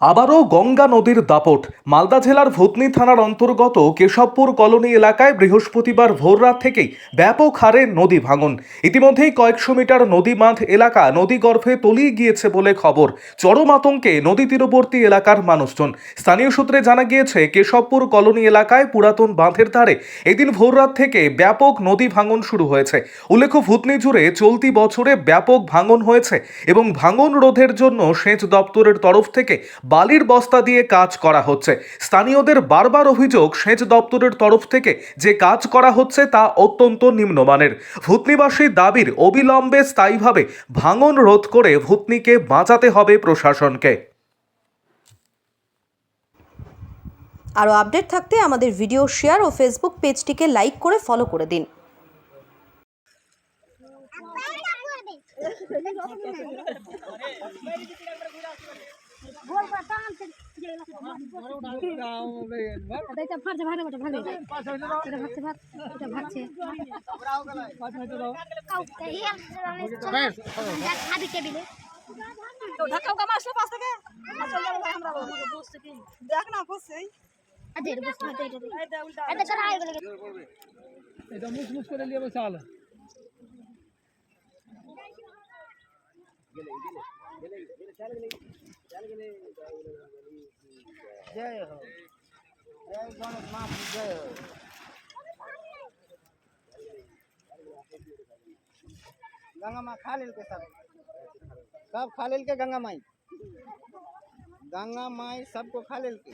আবারও গঙ্গা নদীর দাপট। মালদা জেলার ভূতনি থানার অন্তর্গত কেশবপুর কলোনি এলাকায় বৃহস্পতিবার ভোররাত থেকেই ব্যাপক হারে নদী ভাঙন। ইতিমধ্যেই কয়েকশো মিটার নদী বাঁধ এলাকা নদী গর্ভে তলিয়ে গিয়েছে বলে খবর। চরম আতঙ্কে নদী তীরবর্তী এলাকার মানুষজন। স্থানীয় সূত্রে জানা গিয়েছে, কেশবপুর কলোনি এলাকায় পুরাতন বাঁধের ধারে এদিন ভোররাত থেকে ব্যাপক নদী ভাঙন শুরু হয়েছে। উল্লেখ্য, ভূতনি জুড়ে চলতি বছরে ব্যাপক ভাঙন হয়েছে এবং ভাঙন রোধের জন্য সেচ দপ্তরের তরফ থেকে বালির বস্তা দিয়ে কাজ করা হচ্ছে স্থানীয়দের বারবার অভিযোগ সেচ দপ্তরের তরফ থেকে যে কাজ করা হচ্ছে তা অত্যন্ত নিম্নমানের ভূতনিবাসী দাবির অবিলম্বে স্থায়ীভাবে ভাঙন রোধ করে ভূতনিকে বাঁচাতে হবে প্রশাসনকে আরও আপডেট থাকতে আমাদের ভিডিও শেয়ার ও ফেসবুক পেজটিকে লাইক করে ফলো করে দিন এটা ফাটছে দেখ না করছে আদের বসে এটা এটা এটা করা আগে গেলে এটা মুছ মুছ করে নিয়ে চাল જય હો જય ગણેશ માફી જય गंगा माँ खालिल के सब? सब खालिल के गंगा माई? गंगा माई सबको खालिल के